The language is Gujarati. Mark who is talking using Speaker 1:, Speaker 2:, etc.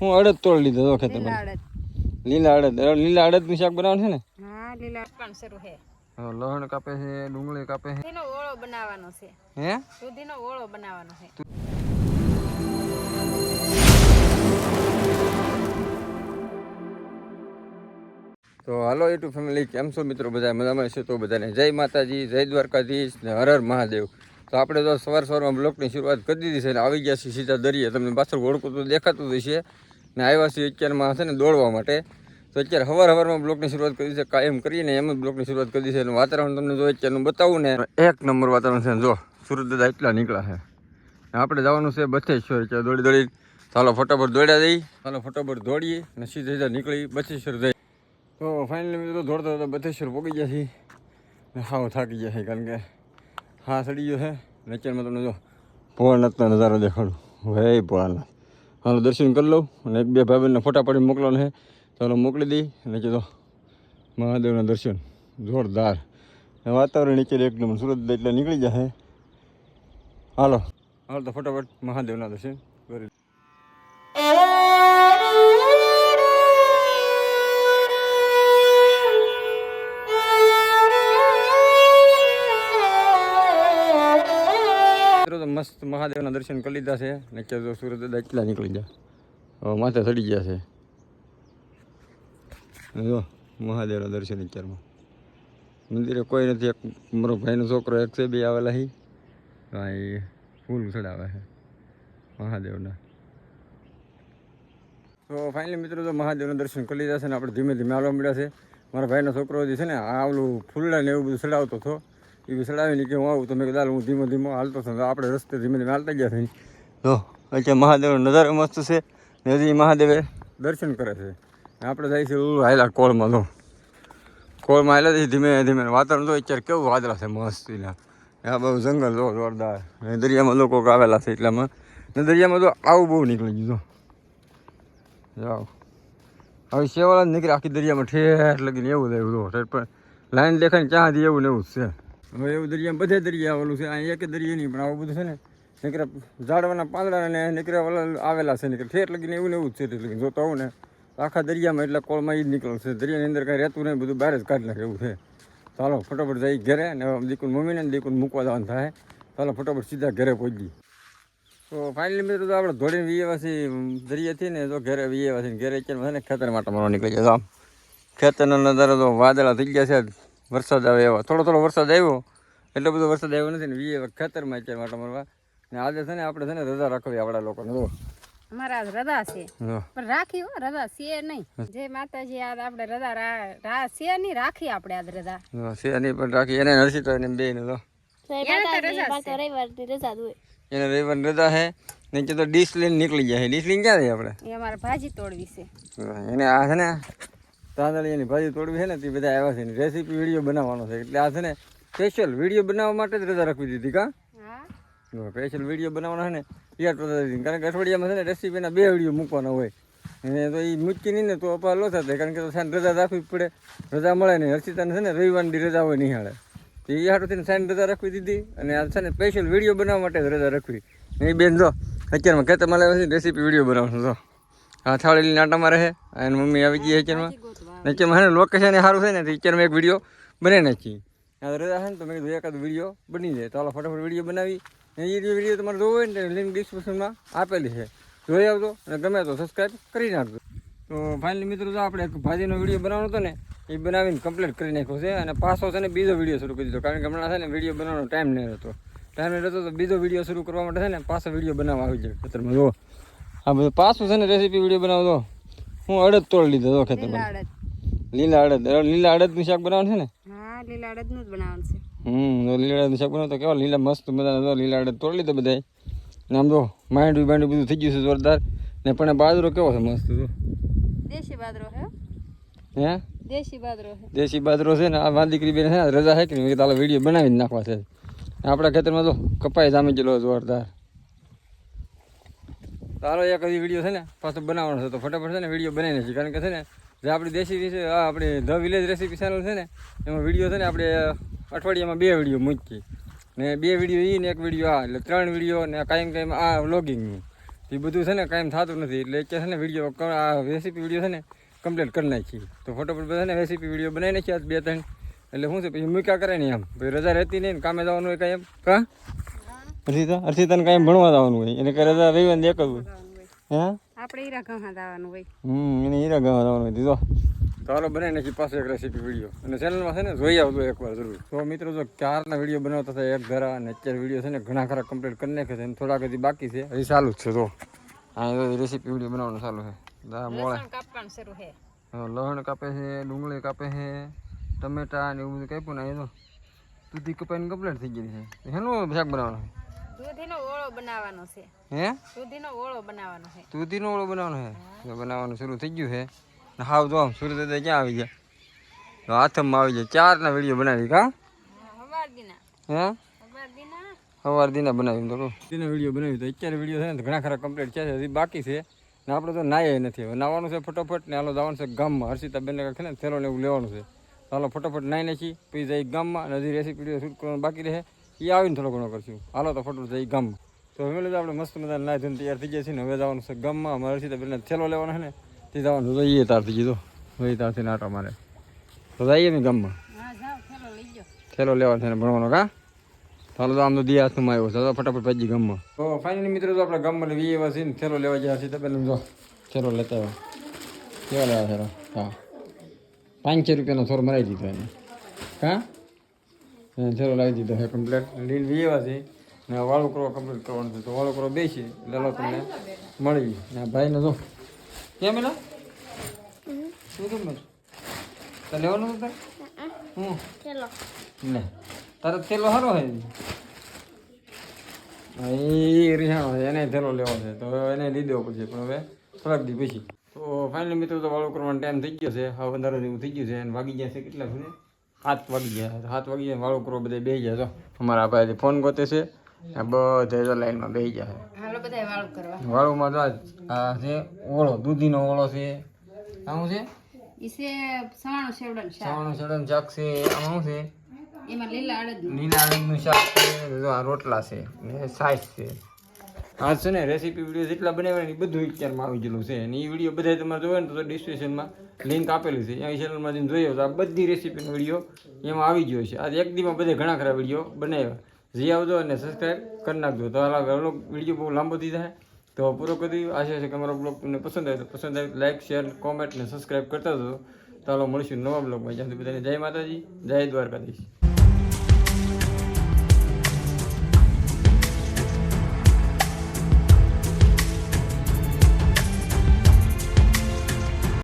Speaker 1: હું અડદ તોડ લીધો તો ખેતર
Speaker 2: લીલા અડદ.
Speaker 1: લીલા અડદ. નું શાક બનાવવાનું છે ને?
Speaker 2: હા લીલા પણ શરૂ છે.
Speaker 1: લહણ કાપે છે ડુંગળી કાપે છે.
Speaker 2: દૂધીનો ઓળો બનાવવાનો છે.
Speaker 1: હે?
Speaker 2: દૂધીનો ઓળો બનાવવાનો છે.
Speaker 1: તો હાલો યુટ્યુબ ફેમિલી કેમ છો મિત્રો? બધા મજામાં છે તો બધાને જય માતાજી જય દ્વારકાધીશ ને હર હર મહાદેવ. તો આપણે તો સવાર સવારમાં બ્લોકની શરૂઆત કરી દીધી છે અને આવી ગયા છીએ સીધા દરિયે. તમને પાછળ ઓળખું તો દેખાતું જ હશે. ને આવ્યા છીએ અત્યારમાં છે ને દોડવા માટે. તો અત્યારે હવાર હવારમાં બ્લોકની શરૂઆત કરી છે, કાયમ કરીને એમ જ બ્લોકની શરૂઆત કરી છે. અને વાતાવરણ તમને જો અત્યારનું બતાવું ને, એક નંબર વાતાવરણ છે જો, સુરત દાદા એટલા નીકળ્યા છે. આપણે જવાનું છે બથેશ્વર અત્યારે દોડી દોડી. ચાલો ફટાફટ દોડ્યા જઈ ચાલો ફટાફટ દોડીએ ને સીધે નીકળી બથેશ્વર જઈ તો ફાઇનલી મિત્રો દોડતા દોડતા બથેશ્વર પહોંચી ગયા છીએ. હાવ થાકી ગયા છે કારણ કે હા સડી ગયો છે. નેચરમાં તમને જો ભોળનાથનો નજારો દેખાડું. હે ભોળાનાથ. હાલો, દર્શન કરી લઉં અને એક બે ભાઈ ફોટા પાડી મોકલવાનું છે. ચાલો મોકલી દઈ અને કીધો, મહાદેવના દર્શન. જોરદાર. વાતાવરણ નીચે એક નંબર સુરત એટલે નીકળી જશે હાલો. હાલો, તો ફટાફટ મહાદેવના દર્શન કરી મહાદેવના દર્શન કરી લીધા છે. ને કે જો સુરત દાદા એટલા નીકળી ગયા. માથે ચડી ગયા છે. જો, મહાદેવના દર્શન અત્યારમાં. મંદિરે કોઈ નથી, એક મારો ભાઈનો છોકરો, એક છે, બે આવેલા હી. એ ફૂલ ચડાવે છે, મહાદેવના. તો ફાઇનલી મિત્રો તો મહાદેવના દર્શન કરી લીધા છે ને આપણે ધીમે ધીમે આવવા મળ્યા છે. મારા ભાઈનો છોકરો જે છે ને, આ ઓલું ફૂલડા ને એવું બધું ચડાવતો હતો. એ બી ચડાવીને કે હું આવું તો મેં કીધું હું ધીમે ધીમે હાલતો તો આપણે રસ્તે ધીમે ધીમે હાલતા ગયા છે તો અત્યારે મહાદેવનો નજારો મસ્ત છે. ને હજી મહાદેવે દર્શન કરે છે. આપણે જાય છે હાયલા કોળમાં તો કોળમાં હાલ્યા છે ધીમે ધીમે વાતાવરણ તો અત્યારે કેવું વાદળા છે મસ્તીના આ બહુ જંગલ, જો, જોરદાર. ને દરિયામાં લોકો આવેલા છે એટલામાં. ને દરિયામાં તો આવું બહુ નીકળી ગયું, જો. જાઓ. હવે શેવાળા જ નીકળે આખી દરિયામાં ઠેર લગીને એવું થયું જો. પણ લાઈન દેખાય ને ત્યાંથી એવું ને એવું જ છે. હવે એવું દરિયા બધે દરિયા આવેલું છે. અહીંયા એક દરિયા નહીં, પણ આવું બધું છે ને, નીકળે ઝાડવાના પાંદડા ને નીકળ્યા આવેલા છે નીકળે. ઠેર લગીને એવું ને એવું જ છે લગીને. જોતા હોઉં ને, આખા દરિયામાં એટલે કોળમાં એ જ છે. દરિયાની અંદર કાંઈ રહેતું નહીં, બધું બહાર જ કાઢી નાખે એવું છે. ચાલો, ફટાફટ જઈ ઘરે ને દીકુન મમ્મીને ને દીકુન મૂકવા જવાનું થાય. ચાલો, ફટાફટ સીધા ઘરે પહોંચી તો ફાઇનલી મિત્રો તો આપણે ધોળીને વીએ પછી દરિયાથી ને તો ઘરે વીએ પછી ઘરે ને ખેતર માટે મારવા નીકળી જાય ખેતરનો નજારો તો વાદળા થઈ ગયા છે. વરસાદ આવે એવા. થોડો થોડો વરસાદ આવ્યો એટલો બધો વરસાદ આવ્યો નથી ને વીએ ખેતરમાં અત્યારે માટે મારવા. ને આજે છે ને આપણે છે ને રજા રાખવી આપણા લોકોને તો
Speaker 2: અમારા આજ રજા છે. પણ રાખી હો રજા છે નહીં. જે માતાજી આજ આપણે રજા રા- છે નહીં રાખી આપણે આજ રજા.
Speaker 1: છે પણ રાખી. એને નરસી તો એને બે ને તો
Speaker 2: એને તો રજા હે
Speaker 1: એને રવિવારની રજા છે. નીચે તો ડીશ લઈને નીકળી જાય ડીશ લઈને ક્યાં આપણે?
Speaker 2: એ અમારે ભાજી તોડવી છે.
Speaker 1: એને આ છે ને તાંદળીની ભાજી તોડવી છે ને તે બધા આવ્યા છે રેસીપી વીડિયો બનાવવાનો છે. એટલે આ છે ને સ્પેશિયલ વીડિયો બનાવવા માટે જ રજા રાખવી દીધી કા? સ્પેશિયલ વીડિયો બનાવવાનો છે ને યાદ રજા દીધી કારણ કે અઠવાડિયામાં છે ને રેસીપીના બે વીડિયો મૂકવાના હોય. અને તો એ મૂકી નહીં ને તો અપા લો થાય કારણ કે તો સાંજ રજા રાખવી પડે. રજા મળે નહીં. હર્ષિતાને છે ને રવિવારની રજા હોય નિહાળે. તો એ હાટું થઈને સાંજ રજા રાખવી દીધી અને આ છે ને સ્પેશિયલ વીડિયો બનાવવા માટે જ રજા રાખવી. નહીં એ બેન જો અત્યારમાં ખેતરમાં લાવે છે રેસીપી વીડિયો બનાવવાનો જો. હા થાળીની નાટામાં રહે. અને મમ્મી આવી ગઈ અત્યારમાં.
Speaker 2: ગોતવા
Speaker 1: કે છે લોકેશન એ સારું છે ને તો પિક્ચરમાં એક વીડિયો બનાવી નાખી આ રજા છે ને તો મેં કીધું એકાદ વીડિયો બની જાય. તો હાલો ફટાફટ વીડિયો બનાવી. એ વીડિયો તમારે જોવો હોય ને લિંક ડિસ્ક્રિપ્શનમાં આપેલી છે. જોઈ આવજો અને ગમે તો સબસ્ક્રાઈબ કરી નાખજો. તો ફાઇનલી મિત્રો જો આપણે એક ભાજીનો વીડિયો બનાવવાનો હતો ને, એ બનાવીને કમ્પ્લીટ કરી નાખ્યો છે અને પાછો છે ને બીજો વીડિયો શરૂ કરી દીધો. કારણ કે હમણાં છે ને વીડિયો બનાવવાનો ટાઈમ નહીં હતો ટાઈમ નહીં રહેતો તો બીજો વીડિયો શરૂ કરવા માટે છે ને પાછો વીડિયો બનાવવા આવી જાય ખેતરમાં. જો આ બધું પાછું છે ને રેસીપી વીડિયો બનાવતો હું અડદ તોડી લીધો ખેતરમાં.
Speaker 2: લીલા અડદ.
Speaker 1: લીલા અડદનું શાક બનાવવાનું છે ને?
Speaker 2: હા લીલા અડદનું જ બનાવવાનું છે.
Speaker 1: હમ તો લીલા અડદનું શાક બનાવતો કેવા લીલા મસ્ત મજાના તો લીલા અડદ તોડી લીધો બધાય. ને આમ તો માંડવી બાંડવી બધું થઈ ગયું છે જોરદાર. ને પણ બાજરો કેવો છે મસ્ત તો?
Speaker 2: દેશી બાજરો હે.
Speaker 1: હે?
Speaker 2: દેશી બાજરો હે
Speaker 1: દેશી બાજરો છે ને આ મારી દીકરી બેન છે રજા છે કે તાલો વીડિયો બનાવી નાખવા છે. આપણા ખેતરમાં તો કપાઈ જામી ગયેલો જોરદાર. તારો એક વીડિયો છે ને પાછો બનાવવાનો છે. તો ફટાફટ છે ને વીડિયો બનાવીને છે કારણ કે છે ને જે આપણી દેશી આપણી ધ વિલેજ રેસીપી ચેનલ છે ને એમાં વીડિયો છે ને આપણે અઠવાડિયામાં બે વીડિયો મૂકી ને બે વીડિયો એ ને એક વીડિયો આ એટલે ત્રણ વીડિયો ને કાયમ કાયમ આ વ્લોગિંગનું એ બધું છે ને કાંઈ થતું નથી એટલે કે છે ને વીડિયો આ રેસીપી વીડિયો છે ને કમ્પ્લીટ કરી નાખીએ. તો ફોટો બધા છે ને રેસીપી વીડિયો બનાવી નાખ્યા આજ બે ત્રણ. એટલે શું છે પછી મૂક્યા કરે ને એમ. પછી રજા રહેતી નહીં ને કામે જવાનું હોય કાંઈ એમ. કા? અર્ષિતા અર્ષિતાને કાંઈ ભણવા જવાનું હોય. એને રજા રવિવારને એક જ હોય. હે?
Speaker 2: આપણે હીરા ઘણા દાવાનું હોય.
Speaker 1: હમ એને હીરા ગાવા દાવાનું હોય. દીધો. ચાલો બનાવી નાખી પાછો એક રેસીપી વીડિયો અને ચેનલમાં છે ને જોઈ આવજો એકવાર જરૂર. તો મિત્રો જો ચારના વીડિયો બનાવતા હતા એક ધરા અને અત્યારે વીડિયો છે ને ઘણા ખરા કમ્પ્લીટ કરી નાખે છે અને થોડાક હજી બાકી છે. હજી ચાલુ જ છે તો આ રેસીપી વીડિયો બનાવવાનું ચાલુ છે. દા મોળે.
Speaker 2: લસણ કાપવાનું શરૂ છે.
Speaker 1: હા, કાપે છે ડુંગળી કાપે છે ટમેટા ને એવું બધું કાપ્યું ને એ તો દૂધી કપાઈને કમ્પ્લીટ થઈ ગઈ છે. એનું શાક બનાવવાનું?
Speaker 2: દૂધીનો ઓળો બનાવવાનો છે.
Speaker 1: છે હે?
Speaker 2: દૂધીનો ઓળો બનાવવાનો છે.
Speaker 1: દૂધીનો ઓળો બનાવવાનો છે? બનાવવાનું શરૂ થઈ ગયું છે. ને હાવ જો આમ સુરત ક્યાં આવી ગયા? તો હાથમાં આવી ગયા. ચારના વીડિયો બનાવી કા? હે? સવાર દીના બનાવી તો કહું. દિના વીડિયો બનાવી તો અત્યારે વીડિયો છે ને ઘણા ખરા કમ્પ્લીટ છે હજી બાકી છે. ને આપણે તો નાય નથી. હવે નાવાનું છે ફટોફટ ને હાલો જવાનું છે ગામમાં. હર્ષિતા બેન કાંઈક છે ને થેલો ને એવું લેવાનું છે. હાલો ફટોફટ નાઈ નાખી પછી જઈ ગામમાં હજી રેસીપી વીડિયો શૂટ કરવાનું બાકી રહે. એ આવીને થોડો ઘણો કરશું. હાલો તો ફટોફટ જઈ ગામ તો હવે લોકો આપણે મસ્ત મજાને નાહી ધોઈને તૈયાર થઈ જાય છે ને હવે જવાનું છે ગામમાં. અમારે હર્ષિતા પેલા થેલો લેવાનો છે ને તે જવાનું. તો એ તાર થઈ ગયું તો એ તારથી નાટો મારે. તો જઈએ ને ગામમાં.
Speaker 2: થેલો
Speaker 1: લેવાનો છે ને ભણવાનો કા? ચાલો તો આમ તો દિયા હાથમાં આવ્યો છે. તો ફટાફટ ભાજી ગામમાં. તો ફાઇનલી મિત્રો તો આપણે ગામમાં વી એવા છે ને થેલો લેવા ગયા છે તો પેલા જો થેલો લેતા આવ્યો. કેવા લેવા થેલો હા. પાંચસો રૂપિયાનો થોડો મરાવી દીધો એને. હા એને લાવી દીધો. છે કમ્પ્લેટ લીલ વી એવા છે. ને વાળું કરવા કમ્પ્લીટ કરવાનું છે. તો વાળું કરવા બેસી. લેલો તમને મળી ને ભાઈને જો. કેમ એલા શું કેમ તો લેવાનું હતું તારે? હું ને તારે થેલો સારો હા, એ રિહાણો છે. એને થેલો લેવો છે. તો હવે એને લીધો પછી પણ હવે થોડાક દી પછી. તો ફાઇનલી મિત્રો તો વાળો કરવાનો ટાઈમ થઈ ગયો છે. હવે અંધારો જેવું થઈ ગયું છે. અને વાગી ગયા છે કેટલા છે સાત વાગી ગયા સાત વાગી ગયા વાળો કરો બધા બેસી ગયા તો અમારા ભાઈ ફોન ગોતે છે બધા તો લાઈનમાં બેસી ગયા છે. વાળુમાં તો આ- છે ઓળો દૂધીનો ઓળો છે. આવું છે?
Speaker 2: સવાણું સેવડન શાક.
Speaker 1: છે. આમાં શું છે?
Speaker 2: એમાં લીલા અડદ
Speaker 1: લીલા અડદનું શાક છે. આ રોટલા છે ને સાઈઝ છે. આ છે ને રેસીપી વીડિયો જેટલા બનાવ્યા ને એ બધું વિચારમાં આવી ગયેલું છે. અને એ વીડિયો બધા તમારે જોવે ને તો ડિસ્ક્રિપ્શનમાં લિંક આપેલી છે. એ ચેનલમાં જઈને જોયો તો આ બધી રેસીપીનો વીડિયો એમાં આવી ગયો છે. આજે એક દીમાં બધે ઘણા ખરા વીડિયો બનાવ્યા. જઈ આવજો અને સબસ્ક્રાઈબ કરી નાખજો. તો હવે વીડિયો બહુ લાંબો થઈ જાય. તો પૂરો કરી આશા છે કે અમારો બ્લોગ તમને પસંદ આવે તો પસંદ આવે લાઈક શેર કોમેન્ટ અને સબસ્ક્રાઈબ કરતા તો હાલો મળીશું નવા બ્લોગમાં જ્યાંથી બધાને જય માતાજી, જય દ્વારકાધીશ.